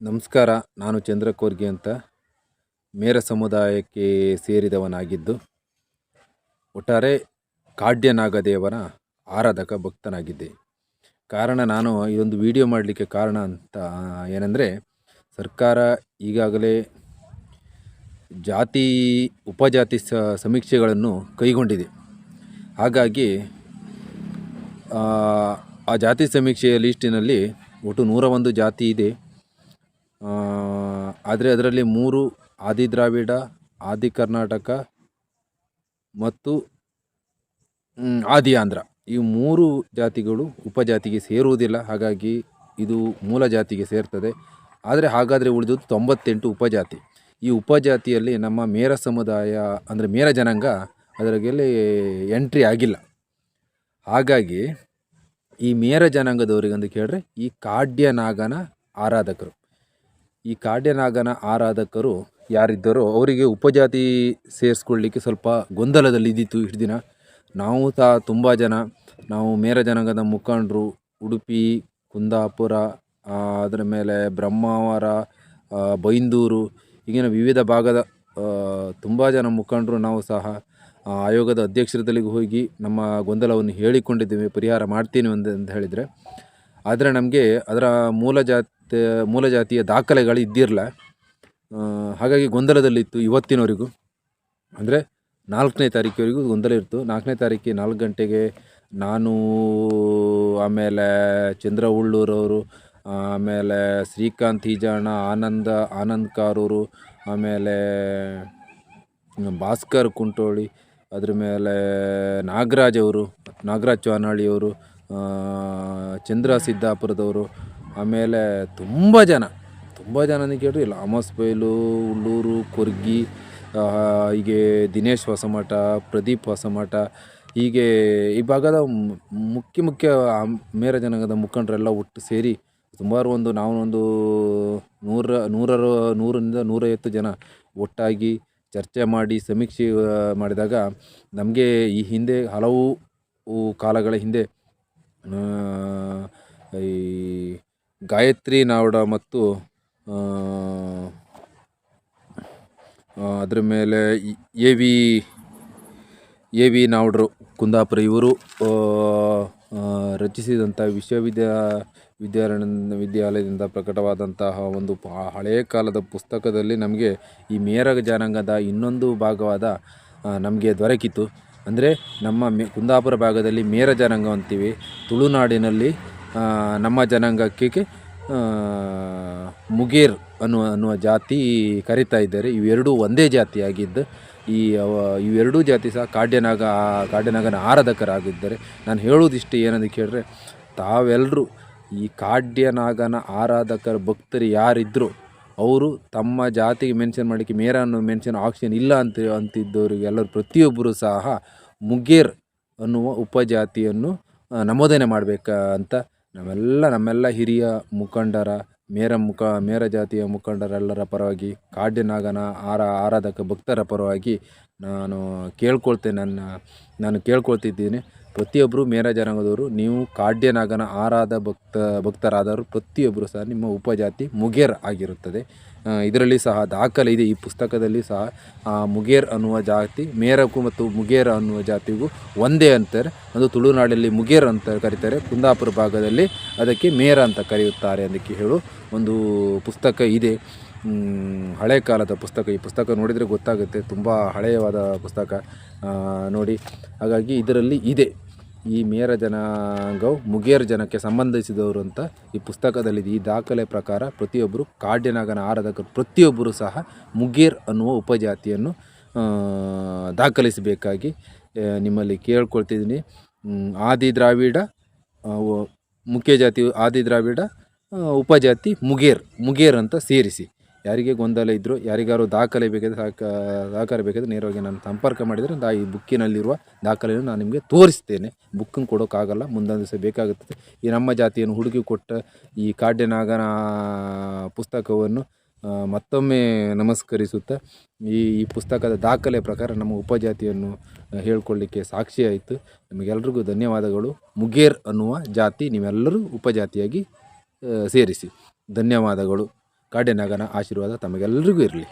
ನಮಸ್ಕಾರ, ನಾನು ಚಂದ್ರ ಚಂದ್ರಕೋರ್ಗಿ ಅಂತ ಮೇರ ಸಮುದಾಯಕ್ಕೆ ಸೇರಿದವನಾಗಿದ್ದು, ಒಟ್ಟಾರೆ ಕಾಡ್ಯನಾಗದೇವನ ಆರಾಧಕ ಭಕ್ತನಾಗಿದ್ದೆ. ಕಾರಣ ನಾನು ಇದೊಂದು ವಿಡಿಯೋ ಮಾಡಲಿಕ್ಕೆ ಕಾರಣ ಅಂತ ಏನಂದರೆ, ಸರ್ಕಾರ ಈಗಾಗಲೇ ಜಾತಿ, ಉಪಜಾತಿ ಸಮೀಕ್ಷೆಗಳನ್ನು ಕೈಗೊಂಡಿದೆ. ಹಾಗಾಗಿ ಆ ಜಾತಿ ಸಮೀಕ್ಷೆಯ ಲೀಸ್ಟಿನಲ್ಲಿ ಒಟ್ಟು ನೂರ ಒಂದು ಜಾತಿ ಇದೆ. ಆದರೆ ಅದರಲ್ಲಿ ಮೂರು ಆದಿ ದ್ರಾವಿಡ, ಆದಿ ಕರ್ನಾಟಕ ಮತ್ತು ಆದಿ ಆಂಧ್ರ. ಈ ಮೂರು ಜಾತಿಗಳು ಉಪಜಾತಿಗೆ ಸೇರುವುದಿಲ್ಲ. ಹಾಗಾಗಿ ಇದು ಮೂಲ ಜಾತಿಗೆ ಸೇರ್ತದೆ. ಆದರೆ ಹಾಗಾದರೆ ಉಳಿದದ್ದು ತೊಂಬತ್ತೆಂಟು ಉಪಜಾತಿ. ಈ ಉಪಜಾತಿಯಲ್ಲಿ ನಮ್ಮ ಮೇರ ಸಮುದಾಯ, ಅಂದರೆ ಮೇರ ಜನಾಂಗ ಅದರಲ್ಲಿ ಎಂಟ್ರಿ ಆಗಿಲ್ಲ. ಹಾಗಾಗಿ ಈ ಮೇರ ಜನಾಂಗದವರಿಗೆ ಅಂತ ಕೇಳಿದ್ರೆ ಈ ಕಾಡ್ಯನಾಗನ ಆರಾಧಕರು. ಈ ಕಾಡ್ಯನಾಗನ ಆರಾಧಕರು ಯಾರಿದ್ದರೋ ಅವರಿಗೆ ಉಪಜಾತಿ ಸೇರಿಸ್ಕೊಳ್ಳಿಕ್ಕೆ ಸ್ವಲ್ಪ ಗೊಂದಲದಲ್ಲಿ ಇದ್ದಿತ್ತು ಇಷ್ಟು ದಿನ. ನಾವು ಸಹ ತುಂಬ ಜನ, ನಾವು ಮೇರ ಜನಾಂಗದ ಮುಖಂಡರು, ಉಡುಪಿ, ಕುಂದಾಪುರ ಅದರ ಮೇಲೆ ಬ್ರಹ್ಮಾವರ ಬೈಂದೂರು, ಈಗಿನ ವಿವಿಧ ಭಾಗದ ತುಂಬ ಜನ ಮುಖಂಡರು ನಾವು ಸಹ ಆಯೋಗದ ಅಧ್ಯಕ್ಷರದಲ್ಲಿಗೆ ಹೋಗಿ ನಮ್ಮ ಗೊಂದಲವನ್ನು ಹೇಳಿಕೊಂಡಿದ್ದೇವೆ, ಪರಿಹಾರ ಮಾಡ್ತೀನಿ ಒಂದು ಅಂತ ಹೇಳಿದರೆ. ಆದರೆ ನಮಗೆ ಅದರ ಮೂಲ ಜಾತಿ ಮೂಲ ಜಾತಿಯ ದಾಖಲೆಗಳು ಇದ್ದಿರಲ್ಲ ಹಾಗಾಗಿ ಗೊಂದಲದಲ್ಲಿತ್ತು ಇವತ್ತಿನವರೆಗೂ. ಅಂದರೆ ನಾಲ್ಕನೇ ತಾರೀಕಿವರೆಗೂ ಗೊಂದಲ ಇತ್ತು ನಾಲ್ಕನೇ ತಾರೀಕಿಗೆ ನಾಲ್ಕು ಗಂಟೆಗೆ ನಾನು ಆಮೇಲೆ ಚಂದ್ರ ಉಳ್ಳೂರವರು ಆಮೇಲೆ ಶ್ರೀಕಾಂತ್ ಈಜಾಣ ಆನಂದ ಆನಂದ್ ಕಾರೂರು ಆಮೇಲೆ ಭಾಸ್ಕರ್ ಕುಂಟೋಳಿ ಅದ್ರ ಮೇಲೆ ನಾಗರಾಜ್ ಅವರು ನಾಗರಾಜ್ ಚೌನಹಳ್ಳಿಯವರು ಆ, ಚಂದ್ರ ಸಿದ್ದಾಪುರದವರು ಆಮೇಲೆ ತುಂಬ ಜನ ತುಂಬ ಜನ ಕೇಳ್ರಿ ಇಲ್ಲ ಅಮಸ್ ಬೈಲು ಉಳ್ಳೂರು, ಕೊರ್ಗಿ ಹೀಗೆ ದಿನೇಶ್ ಹೊಸಮಠ, ಪ್ರದೀಪ್ ಹೊಸಮಠ, ಹೀಗೆ ಈ ಭಾಗದ ಮುಖ್ಯ ಮುಖ್ಯ ಮೇರ ಜನಾಂಗದ ಮುಖಂಡರೆಲ್ಲ ಒಟ್ಟು ಸೇರಿ ಸುಮಾರು ಒಂದು ನಾವು ಒಂದು ನೂರ, ನೂರರ, ನೂರರಿಂದ ನೂರೈವತ್ತು ಜನ ಒಟ್ಟಾಗಿ ಚರ್ಚೆ ಮಾಡಿ ಸಮೀಕ್ಷೆ ಮಾಡಿದಾಗ ನಮಗೆ ಈ ಹಿಂದೆ ಹಲವು ಕಾಲಗಳ ಹಿಂದೆ ಈ ಗಾಯತ್ರಿ ನಾವ್ಡ ಮತ್ತು ಅದ್ರ ಮೇಲೆ ಎ ವಿ ಎ ವಿ ನಾವ್ಡ್ರು, ಕುಂದಾಪುರ ಇವರು ರಚಿಸಿದಂಥ ವಿಶ್ವವಿದ್ಯಾ ವಿದ್ಯಾರಣ್ಯ ವಿದ್ಯಾಲಯದಿಂದ ಪ್ರಕಟವಾದಂತಹ ಒಂದು ಹಳೆಯ ಕಾಲದ ಪುಸ್ತಕದಲ್ಲಿ ನಮಗೆ ಈ ಮೇರ ಜನಾಂಗದ ಇನ್ನೊಂದು ಭಾಗವಾದ ನಮಗೆ ದೊರಕಿತು ಅಂದರೆ ನಮ್ಮ ಕುಂದಾಪುರ ಭಾಗದಲ್ಲಿ ಮೇರ ಜನಾಂಗ ಅಂತೀವಿ. ತುಳುನಾಡಿನಲ್ಲಿ ನಮ್ಮ ಜನಾಂಗಕ್ಕೆ ಮುಗೇರ್ ಅನ್ನುವ ಅನ್ನುವ ಜಾತಿ ಕರಿತಾ ಇದ್ದಾರೆ. ಇವೆರಡೂ ಒಂದೇ ಜಾತಿಯಾಗಿದ್ದು ಈ ಇವೆರಡೂ ಜಾತಿ ಸಹ ಕಾಡ್ಯನಾಗ ಕಾಡ್ಯನಾಗನ ಆರಾಧಕರಾಗಿದ್ದಾರೆ. ನಾನು ಹೇಳುವುದಿಷ್ಟು ಏನಂತ ಕೇಳಿದ್ರೆ ತಾವೆಲ್ಲರೂ ಈ ಕಾಡ್ಯನಾಗನ ಆರಾಧಕರ ಭಕ್ತರು ಯಾರಿದ್ದರು ಅವರು ತಮ್ಮ ಜಾತಿಗೆ ಮೆನ್ಷನ್ ಮಾಡಲಿಕ್ಕೆ ಮೇರ ಅನ್ನೋ ಮೆನ್ಷನ್ ಆಪ್ಷನ್ ಇಲ್ಲ ಅಂತ ಅಂತಿದ್ದವರಿಗೆ ಎಲ್ಲರೂ ಪ್ರತಿಯೊಬ್ಬರು ಸಹ ಮುಗೇರ್ ಅನ್ನುವ ಉಪಜಾತಿಯನ್ನು ನಮೋದನೆ ನಮೂದನೆ ಮಾಡಬೇಕ ಅಂತ ನಾವೆಲ್ಲ ನಮ್ಮೆಲ್ಲ ಹಿರಿಯ ಮುಖಂಡರ, ಮೇರ ಮುಖ, ಮೇರ ಜಾತಿಯ ಮುಖಂಡರೆಲ್ಲರ ಪರವಾಗಿ, ಕಾಡ್ಯನಾಗನ ಆರ, ಆರಾಧಕ ಭಕ್ತರ ಪರವಾಗಿ ನಾನು ಕೇಳ್ಕೊಳ್ತೇನೆ ನನ್ನ, ನಾನು ಕೇಳ್ಕೊಳ್ತಿದ್ದೀನಿ. ಪ್ರತಿಯೊಬ್ಬರು ಮೇರ ಜನಾಂಗದವರು, ನೀವು ಕಾಡ್ಯನಾಗನ ಆರಾಧ ಭಕ್ತ, ಭಕ್ತರಾದವರು ಪ್ರತಿಯೊಬ್ಬರು ಸಹ ನಿಮ್ಮ ಉಪಜಾತಿ ಮುಗೇರ್ ಆಗಿರುತ್ತದೆ. ಇದರಲ್ಲಿ ಸಹ ದಾಖಲೆ ಇದೆ. ಈ ಪುಸ್ತಕದಲ್ಲಿ ಸಹ, ಆ, ಮುಗೇರ್ ಅನ್ನುವ ಜಾತಿ ಮೇರಕ್ಕೂ ಮತ್ತು ಮುಗೇರ್ ಅನ್ನುವ ಜಾತಿಗೂ ಒಂದೇ ಅಂತಾರೆ. ಅದು ತುಳುನಾಡಲ್ಲಿ ಮುಗೇರ್ ಅಂತ ಕರೀತಾರೆ. ಕುಂದಾಪುರ ಭಾಗದಲ್ಲಿ ಅದಕ್ಕೆ ಮೇರ ಅಂತ ಕರೆಯುತ್ತಾರೆ ಅದಕ್ಕೆ ಹೇಳು ಒಂದು ಪುಸ್ತಕ ಇದೆ. ಹಳೆ ಕಾಲದ ಪುಸ್ತಕ. ಈ ಪುಸ್ತಕ ನೋಡಿದರೆ ಗೊತ್ತಾಗುತ್ತೆ. ತುಂಬ ಹಳೆಯವಾದ ಪುಸ್ತಕ ನೋಡಿ. ಹಾಗಾಗಿ ಇದರಲ್ಲಿ ಇದೆ. ಈ ಮೇರ ಜನಾಂಗವು ಮುಗೇರ್ ಜನಕ್ಕೆ ಸಂಬಂಧಿಸಿದವರು ಅಂತ ಈ ಪುಸ್ತಕದಲ್ಲಿದೆ. ಈ ದಾಖಲೆ ಪ್ರಕಾರ ಪ್ರತಿಯೊಬ್ಬರು ಕಾಡ್ಯನಾಗನ ಆರಾಧಕರು ಪ್ರತಿಯೊಬ್ಬರು ಸಹ ಮುಗೇರ್ ಅನ್ನುವ ಉಪಜಾತಿಯನ್ನು ದಾಖಲಿಸಬೇಕಾಗಿ ನಿಮ್ಮಲ್ಲಿ ಕೇಳ್ಕೊಳ್ತಿದ್ದೀನಿ. ಆದಿ ದ್ರಾವಿಡ ಮುಖ್ಯ ಜಾತಿ ಆದಿ ದ್ರಾವಿಡ ಉಪಜಾತಿ ಮುಗೇರ್ ಮುಗೇರ್ ಅಂತ ಸೇರಿಸಿ. ಯಾರಿಗೆ ಗೊಂದಲ ಇದ್ದರೂ ಯಾರಿಗಾರು ದಾಖಲೆ ಬೇಕಾದರೆ ದಾಖಲೆ ಬೇಕಾದರೆ ನೇರವಾಗಿ ನಾನು ಸಂಪರ್ಕ ಮಾಡಿದರೆ ನಾ ಈ ಬುಕ್ಕಿನಲ್ಲಿರುವ ದಾಖಲೆಯನ್ನು ನಾನು ನಿಮಗೆ ತೋರಿಸ್ತೇನೆ. ಬುಕ್ಕನ್ನು ಕೊಡೋಕ್ಕಾಗಲ್ಲ, ಮುಂದೊಂದು ದಿವಸ ಬೇಕಾಗುತ್ತದೆ. ಈ ನಮ್ಮ ಜಾತಿಯನ್ನು ಹುಡುಕಿ ಕೊಟ್ಟ ಈ ಕಾಡ್ಯನಾಗನ ಪುಸ್ತಕವನ್ನು ಮತ್ತೊಮ್ಮೆ ನಮಸ್ಕರಿಸುತ್ತಾ, ಈ ಈ ಪುಸ್ತಕದ ದಾಖಲೆ ಪ್ರಕಾರ ನಮ್ಮ ಉಪಜಾತಿಯನ್ನು ಹೇಳ್ಕೊಳ್ಳಿಕ್ಕೆ ಸಾಕ್ಷಿಯಾಯಿತು. ನಿಮಗೆ ನಿಮಗೆಲ್ರಿಗೂ ಧನ್ಯವಾದಗಳು. ಮುಗೇರ್ ಅನ್ನುವ ಜಾತಿ, ನೀವೆಲ್ಲರೂ ಉಪಜಾತಿಯಾಗಿ ಸೇರಿಸಿ. ಧನ್ಯವಾದಗಳು. ಕಾಡಿನಾಗನ ಆಶೀರ್ವಾದ ತಮಗೆಲ್ಲರಿಗೂ ಇರಲಿ.